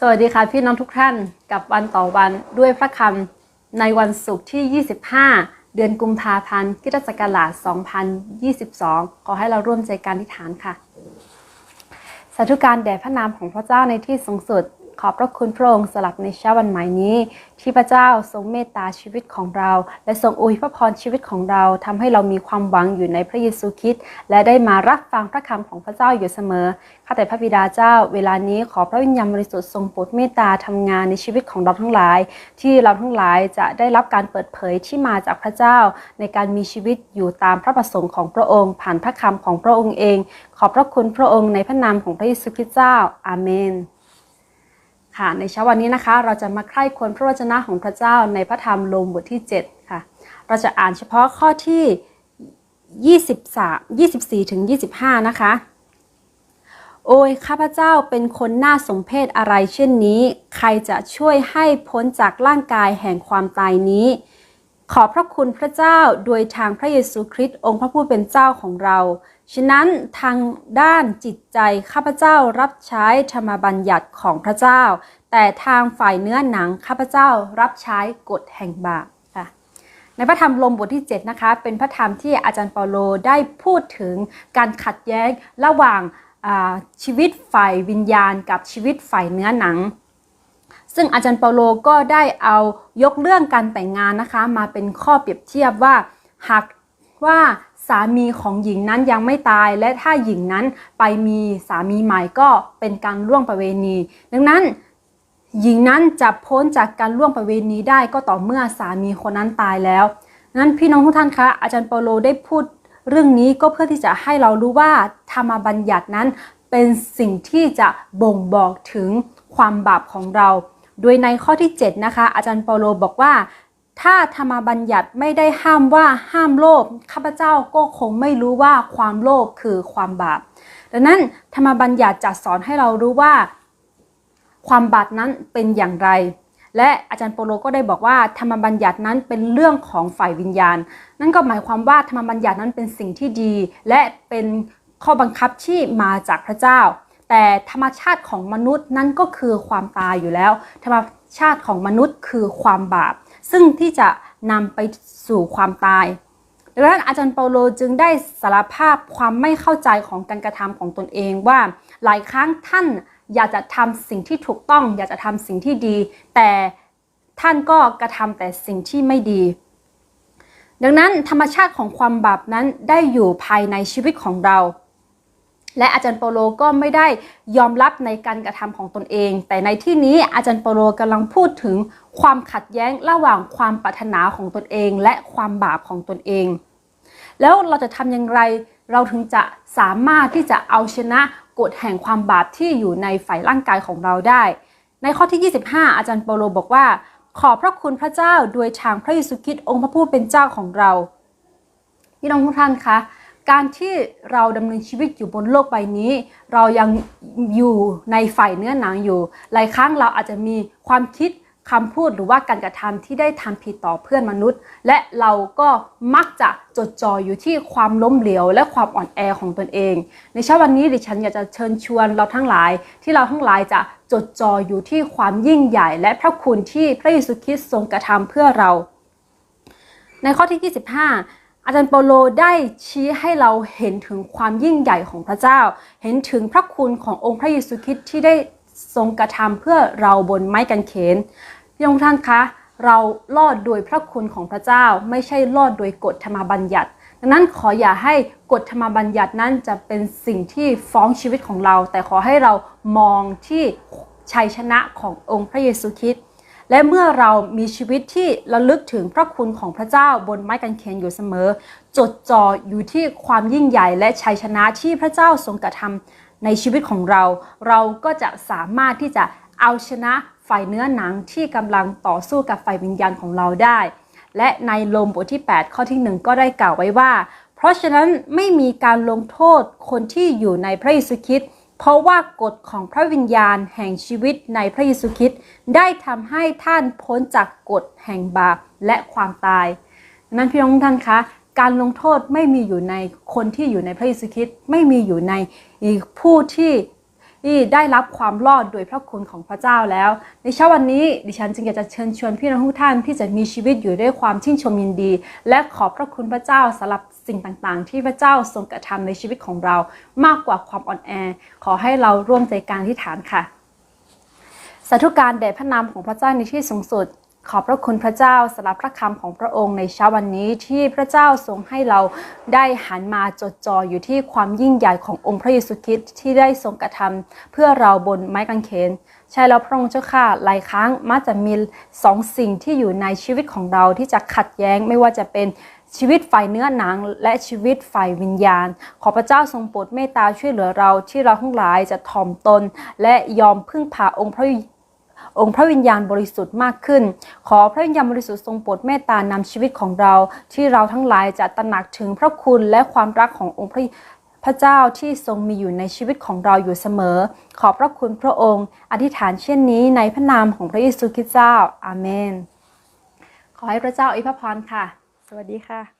สวัสดีค่ะพี่น้องทุกท่านกับวันต่อวันด้วยพระคำในวันศุกร์ที่ 25 เดือนกุมภาพันธ์คริจักราช2022 ขอให้เราร่วมใจการทิฐานค่ะ สาธุการแด่พระนามของพระเจ้าในที่สูงสุด ขอบพระคุณพระองค์สลับในเช้าวันใหม่นี้ ที่พระเจ้าทรงเมตตาชีวิตของเรา และทรงอวยพระพรชีวิตของเราทำให้เรามีความหวังอยู่ในพระเยซูคริสต์และได้มารับฟังพระคำของพระเจ้าอยู่เสมอข้าแต่พระบิดาเจ้า เวลานี้ขอพระวิญญาณบริสุทธิ์ทรงโปรดเมตตาทำงานในชีวิตของเราทั้งหลาย ที่เราทั้งหลายจะได้รับการเปิดเผยที่มาจากพระเจ้า ในการมีชีวิตอยู่ตามพระประสงค์ของพระองค์ ผ่านพระคำของพระองค์เอง ขอบพระคุณพระองค์ในพระนามของพระเยซูคริสต์เจ้า อาเมน ค่ะในเช้าวันนี้นะคะ เราจะมาใคร่ควรพระวจนะของพระเจ้าในพระธรรมโลมบทที่ 7 ค่ะ เราจะอ่านเฉพาะข้อที่ 23 24ถึง25 นะคะ โอ้ยข้าพเจ้าเป็นคนน่าสมเพชอะไรเช่นนี้ ใครจะช่วยให้พ้นจากร่างกายแห่งความตายนี้ ขอพระคุณพระเจ้าโดยทางพระเยซูคริสต์องค์พระผู้เป็นเจ้าของเรา ฉะนั้นทางด้านจิตใจข้าพเจ้ารับใช้ธรรมบัญญัติของพระเจ้า แต่ทางฝ่ายเนื้อหนังข้าพเจ้ารับใช้กฎแห่งบาปค่ะในพระธรรมลมบทที่ 7 นะคะ เป็นพระธรรมที่อาจารย์เปาโลได้พูดถึงการขัดแย้งระหว่างชีวิตฝ่ายวิญญาณ กับชีวิตฝ่ายเนื้อหนัง ซึ่งอาจารย์เปาโลก็ได้เอายกเรื่องการแต่งงานนะคะ มาเป็นข้อเปรียบเทียบว่า หากว่าสามีของหญิงนั้นยังไม่ตาย และถ้าหญิงนั้นไปมีสามีใหม่ก็เป็นการล่วงประเวณี ดังนั้นหญิงนั้นจะพ้นจากการล่วงประเวณีได้ก็ต่อเมื่อสามีคนนั้นตายแล้วนั้นพี่น้องทุกท่านคะอาจารย์เปาโลได้พูดเรื่องนี้ก็เพื่อที่จะให้เรารู้ว่าธรรมบัญญัตินั้นเป็นสิ่งที่จะบ่งบอกถึงความบาปของเรา โดยในข้อที่ 7 นะคะ อาจารย์เปาโลบอกว่า ถ้าธรรมบัญญัติไม่ได้ห้ามว่าห้ามโลภข้าพเจ้าก็คงไม่รู้ว่าความโลภคือความบาปดังนั้นธรรมบัญญัติจะสอนให้เรารู้ว่า ความบาปนั้นเป็นอย่างไร และอาจารย์โปโลก็ได้บอกว่าธรรมบัญญัตินั้นเป็นเรื่องของฝ่ายวิญญาณ นั่นก็หมายความว่าธรรมบัญญัตินั้นเป็นสิ่งที่ดี และเป็นข้อบังคับที่มาจากพระเจ้า แต่ธรรมชาติของมนุษย์นั้นก็คือความตายอยู่แล้ว ธรรมชาติของมนุษย์คือความบาป ซึ่งที่จะนำไปสู่ความตายดังนั้นอาจารย์เปาโลจึงได้สารภาพความไม่เข้าใจของการกระทำของตนเองว่าหลายครั้งท่านอยากจะทำสิ่งที่ถูกต้อง อยากจะทำสิ่งที่ดี แต่ท่านก็กระทำแต่สิ่งที่ไม่ดี ดังนั้นธรรมชาติของความบาปนั้นได้อยู่ภายในชีวิตของเรา และอาจารย์เปโลก็ไม่ได้ยอมรับในการกระทำของตนเอง แต่ในที่นี้อาจารย์เปโลกำลังพูดถึงความขัดแย้งระหว่างความปรารถนาของตนเอง และความบาปของตนเอง แล้วเราจะทำอย่างไรเราถึงจะสามารถที่จะเอาชนะกฎแห่งความบาปที่อยู่ในฝ่ายร่างกายของเราได้ ในข้อที่ 25 อาจารย์เปโลบอกว่า ขอพระคุณพระเจ้าโดยทางพระเยซูคริสต์องค์พระผู้เป็นเจ้าของเราพี่น้องทุกท่านคะ การที่เราดำเนินชีวิตอยู่บนโลกใบนี้ เรายังอยู่ในฝ่ายเนื้อหนังอยู่ หลายครั้งเราอาจจะมีความคิดคำพูดหรือว่าการกระทำที่ได้ทำผิดต่อเพื่อนมนุษย์ และเราก็มักจะจดจ่ออยู่ที่ความล้มเหลวและความอ่อนแอของตนเอง ในเช้าวันนี้ดิฉันอยากจะเชิญชวนเราทั้งหลาย ที่เราทั้งหลายจะจดจ่ออยู่ที่ความยิ่งใหญ่ และพระคุณที่พระเยซูคริสต์ทรงกระทำเพื่อเรา ในข้อที่ 25 อาจารย์เปโลได้ชี้ให้เราเห็นถึงความยิ่งใหญ่ของพระเจ้า เห็นถึงพระคุณขององค์พระเยซูคริสต์ที่ได้ทรงกระทำเพื่อเราบนไม้กางเขนพี่น้องท่านคะ เราลอดโดยพระคุณของพระเจ้า ไม่ใช่ลอดโดยกฎธรรมบัญญัติ ดังนั้นขออย่าให้กฎธรรมบัญญัตินั้นจะเป็นสิ่งที่ฟ้องชีวิตของเรา แต่ขอให้เรามองที่ชัยชนะขององค์พระเยซูคริสต์ และเมื่อเรามีชีวิตที่ระลึกถึงพระคุณของพระเจ้าบนไม้กางเขนอยู่เสมอ จดจ่ออยู่ที่ความยิ่งใหญ่และชัยชนะที่พระเจ้าทรงกระทำในชีวิตของเรา เราก็จะสามารถที่จะเอาชนะฝ่ายเนื้อหนังที่กำลังต่อสู้กับฝ่ายวิญญาณของเราได้ และในลมบทที่ 8 ข้อที่ 1 ก็ได้กล่าวไว้ว่า เพราะฉะนั้นไม่มีการลงโทษคนที่อยู่ในพระเยซูคริสต์ เพราะว่ากฎของพระวิญญาณแห่งชีวิตในพระเยซูคริสต์ได้ทำให้ท่านพ้นจากกฎแห่งบาปและความตายนั้นพี่น้องท่านคะการลงโทษไม่มีอยู่ในคนที่อยู่ในพระเยซูคริสต์ไม่มีอยู่ในผู้ที่ ที่ได้รับความรอดโดยพระคุณของพระเจ้าแล้ว ในเช้าวันนี้ดิฉันจึงอยากจะเชิญชวนพี่น้องทุกท่านที่จะมีชีวิตอยู่ด้วยความชื่นชมยินดี และขอบพระคุณพระเจ้าสำหรับสิ่งต่างๆ ที่พระเจ้าทรงกระทำในชีวิตของเรา มากกว่าความอ่อนแอ ขอให้เราร่วมใจการที่ฐานค่ะสาธุการแด่พระนามของพระเจ้าในที่สูงสุด ขอบพระคุณพระเจ้าสำหรับพระคำของพระองค์ในเช้าวันนี้ที่พระเจ้าทรงให้เราได้หันมาจดจ่ออยู่ที่ความยิ่งใหญ่ขององค์พระเยซูคริสต์ที่ได้ทรงกระทำเพื่อเราบนไม้กางเขนใช่แล้วพระองค์เจ้าค่ะหลายครั้งมักจะมีสองสิ่งที่อยู่ในชีวิตของเราที่จะขัดแย้งไม่ว่าจะเป็นชีวิตฝ่ายเนื้อหนัง และชีวิตฝ่ายวิญญาณ ขอพระเจ้าทรงโปรดเมตตาช่วยเหลือเราที่เราทั้งหลายจะถ่อมตน และยอมพึ่งพาองค์พระ องค์พระวิญญาณบริสุทธิ์มากขึ้น ขอพระวิญญาณบริสุทธิ์ทรงโปรดเมตตานำชีวิตของเรา ที่เราทั้งหลายจะตระหนักถึงพระคุณและความรักขององค์พระพระเจ้าที่ทรงมีอยู่ในชีวิตของเราอยู่เสมอ ขอบพระคุณพระองค์ อธิษฐานเช่นนี้ในพระนามของพระเยซูคริสต์เจ้า อาเมน ขอให้พระเจ้าอวยพรค่ะ สวัสดีค่ะ